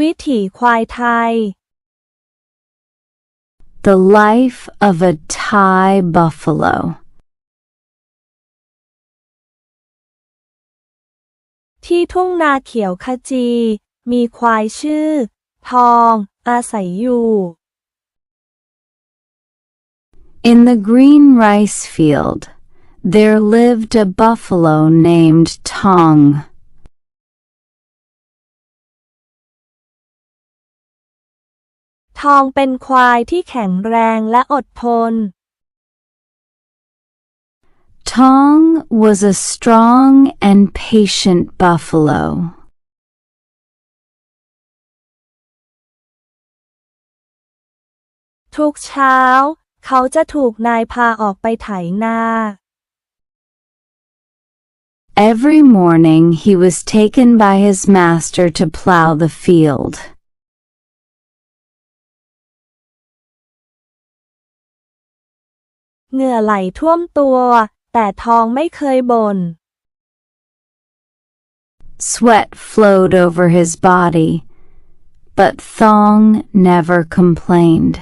วิถีควายไทย The life of a Thai buffalo. ที่ทุ่งนาเขียวขจี มีควายชื่อ ทอง อาศัยอยู่ In the green rice field, there lived a buffalo named Tong. ทองเป็นควายที่แข็งแรงและอดทน Tong was a strong and patient buffalo. ทุกเช้า เขาจะถูกนายพาออกไปไถนา Every morning he was taken by his master to plow the field. เหงื่อไหลท่วมตัว แต่ทองไม่เคยบน่น Sweat flowed over his body, but Thong never complained.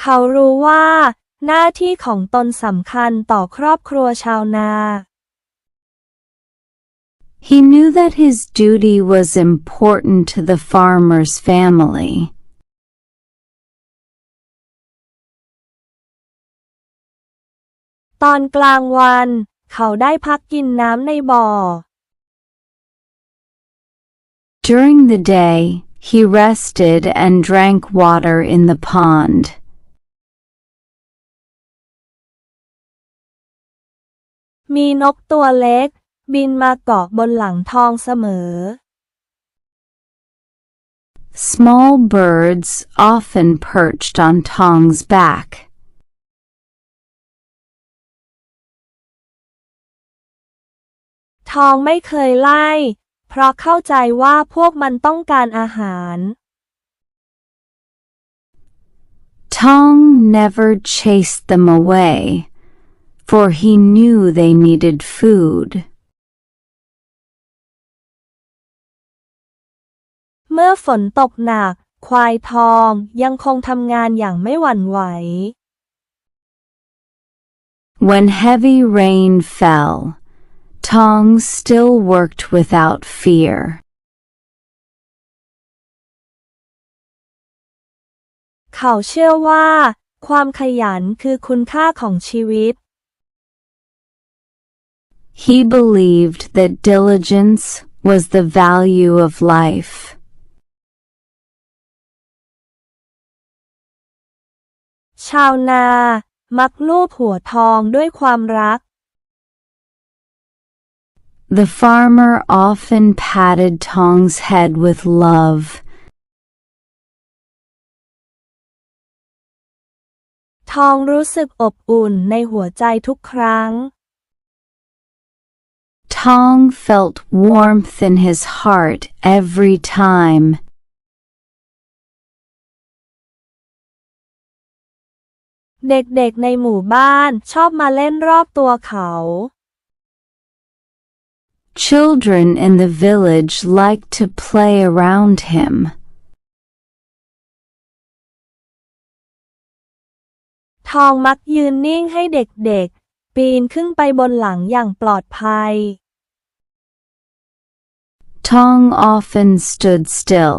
เขารู้ว่า หน้าที่ของตนสำคัญต่อครอบครัวชาวนา He knew that his duty was important to the farmer's family. ตอนกลางวันเขาได้พักกินน้ำในบ่อ During the day, he rested and drank water in the pond. มีนกตัวเล็กบินมาเกาะบนหลังทองเสมอ Small birds often perched on Tong's back. ทองไม่เคยไล่ เพราะเข้าใจว่าพวกมันต้องการอาหาร Tong never chased them away, for he knew they needed food. มื่อฝนตกหนัก ควายทองยังคงทำงานอย่างไม่หวั่นไหว When heavy rain fell, Tong still worked without fear. เขาเชื่อว่า ความขยันคือคุณค่าของชีวิต He believed that diligence was the value of life. ชาวนา มักลูบหัวทองด้วยความรัก The farmer often patted Tong's head with love. ทองรู้สึกอบอุ่นในหัวใจทุกครั้ง Tong felt warmth in his heart every time. เด็กๆในหมู่บ้านชอบมาเล่นรอบตัวเขา Children in the village liked to play around him. ทองมักยืนนิ่งให้เด็กๆ ปีนขึ้นไปบนหลังอย่างปลอดภัย Tong often stood still,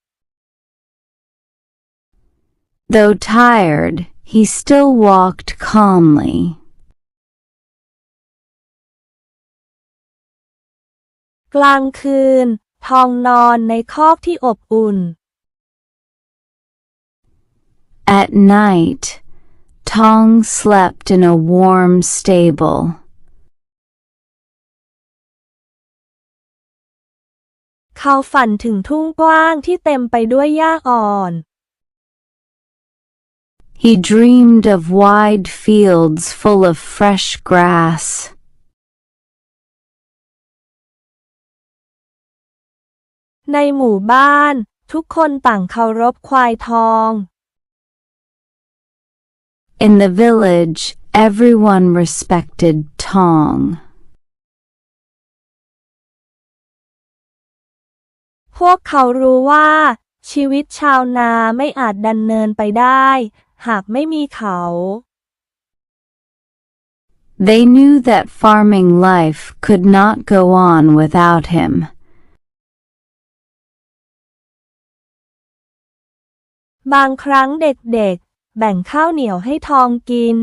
Though tired, he still walked calmly. กลางคืน ทองนอนในคอกที่อบอุ่น At night, Tong slept in a warm stable. เขาฝันถึงทุ่งกว้างที่เต็มไปด้วยหญ้าอ่อน He dreamed of wide fields full of fresh grass. ในหมู่บ้านทุกคนต่างเคารพควายทอง In the village, everyone respected Tong. พวกเขารู้ว่าชีวิตชาวนาไม่อาจดันเนินไปได้ หากไม่มีเขา They knew that farming life could not go on without him. บางครั้งเด็กๆ แบ่งข้าวเหนียวให้ทองกิน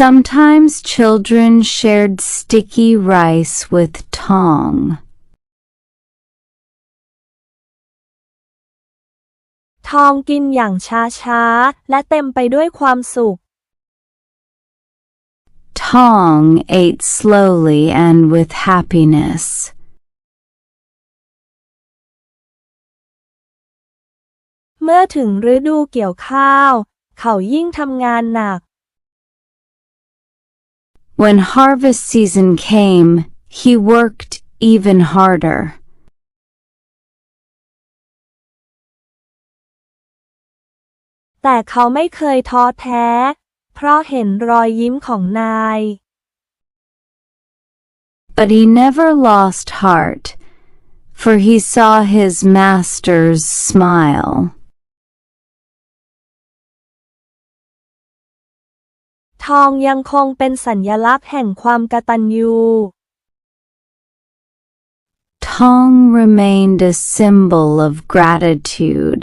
Sometimes children shared sticky rice with Tong. ทองกินอย่างช้าๆ และเต็มไปด้วยความสุข Tong ate slowly and with happiness. เมื่อถึงฤดูเกี่ยวข้าว เขายิ่งทำงานหนัก When harvest season came, he worked even harder. แต่เขาไม่เคยท้อแท้ เพราะเห็นรอยยิ้มของนาย But he never lost heart, for he saw his master's smile. ทองยังคงเป็นสัญลักษณ์แห่งความกตัญญู Tong remained a symbol of gratitude.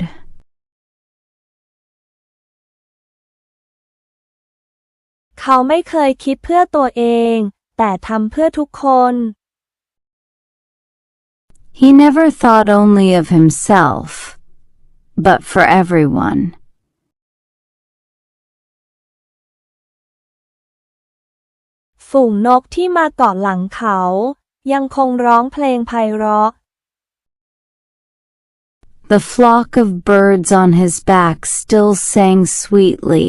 เขาไม่เคยคิดเพื่อตัวเอง แต่ทำเพื่อทุกคน He never thought only of himself, but for everyone. ฝูงนกที่มาเกาะหลังเขา ยังคงร้องเพลงไพเราะ The flock of birds on his back still sang sweetly.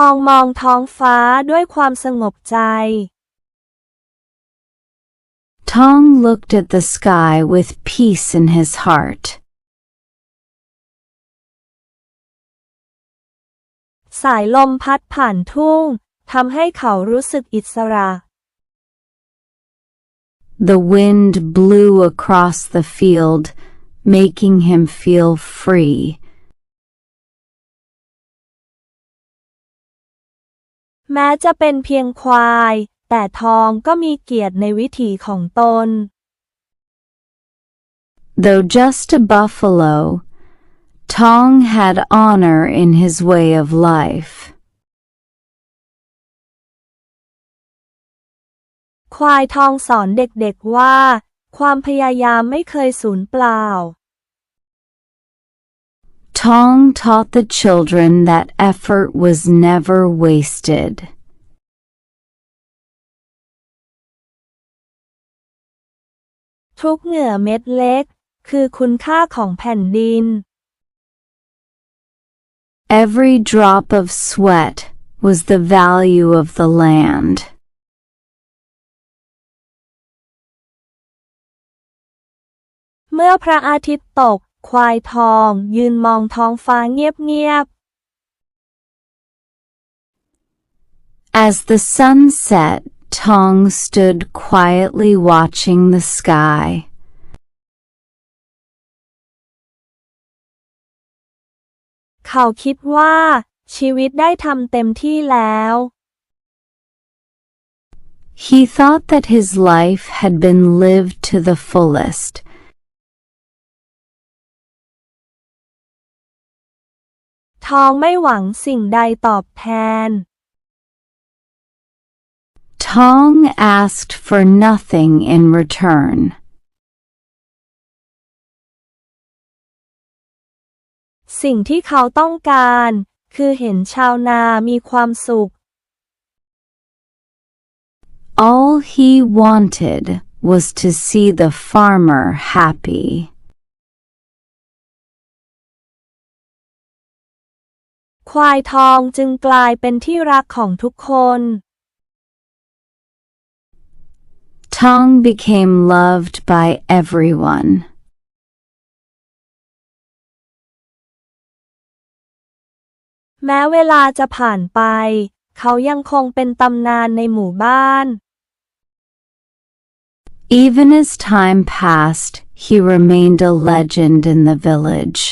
ทองมองท้องฟ้าด้วยความสงบใจ Tong looked at the sky with peace in his heart. สายลมพัดผ่านทุ่งทำให้เขารู้สึกอิสระ The wind blew across the field, making him feel free. แม้จะเป็นเพียงควาย แต่ทองก็มีเกียรติในวิถีของตน Though just a buffalo, Tong had honor in his way of life. ควายทองสอนเด็กๆว่า ความพยายามไม่เคยสูญเปล่า Tong taught the children that effort was never wasted. Every drop of sweat was the value of the land. เมื่อพระอาทิตย์ตกควายทอง ยืนมองท้องฟ้าเงียบ As the sun set, Tong stood quietly watching the sky. ๆเขาคิดว่า ชีวิตได้ทำเต็มที่แล้ว He thought that his life had been lived to the fullest. ทองไม่หวังสิ่งใดตอบแทน Tong asked for nothing in return. สิ่งที่เขาต้องการ คือเห็นชาวนามีความสุข All he wanted was to see the farmer happy. ควายทองจึงกลายเป็นที่รักของทุกคน Tong became loved by everyone. แม้เวลาจะผ่านไป เขายังคงเป็นตำนานในหมู่บ้าน Even as time passed, he remained a legend in the village.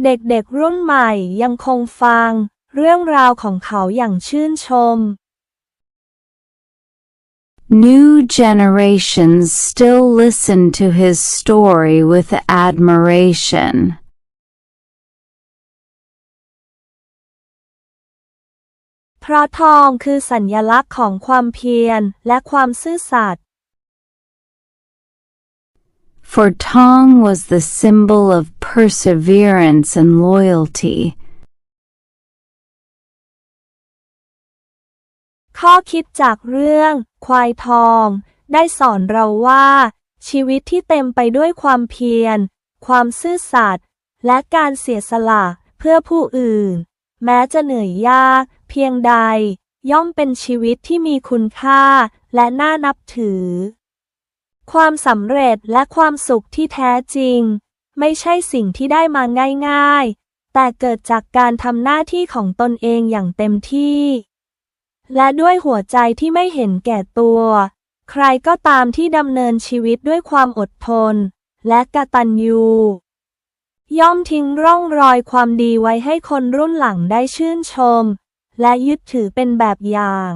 เด็กๆรุ่นใหม่ยังคงฟัง เรื่องราวของเขาอย่างชื่นชม New generations still listen to his story with admiration. เพราะทองคือสัญลักษณ์ของความเพียรและความซื่อสัตย์ For Tong was the symbol of perseverance and loyalty. ข้อคิดจากเรื่อง ควายทอง ได้สอนเราว่า ชีวิตที่เต็มไปด้วยความเพียร ความซื่อสัตย์และการเสียสละเพื่อผู้อื่น แม้จะเหนื่อยยากเพียงใด ย่อมเป็นชีวิตที่มีคุณค่าและน่านับถือ ความสำเร็จและความสุขที่แท้จริง ไม่ใช่สิ่งที่ได้มาง่ายๆ แต่เกิดจากการทำหน้าที่ของตนเองอย่างเต็มที่ และด้วยหัวใจที่ไม่เห็นแก่ตัว ใครก็ตามที่ดำเนินชีวิตด้วยความอดทน และกตัญญูย่อมทิ้งร่องรอยความดีไว้ให้คนรุ่นหลังได้ชื่นชม และยึดถือเป็นแบบอย่าง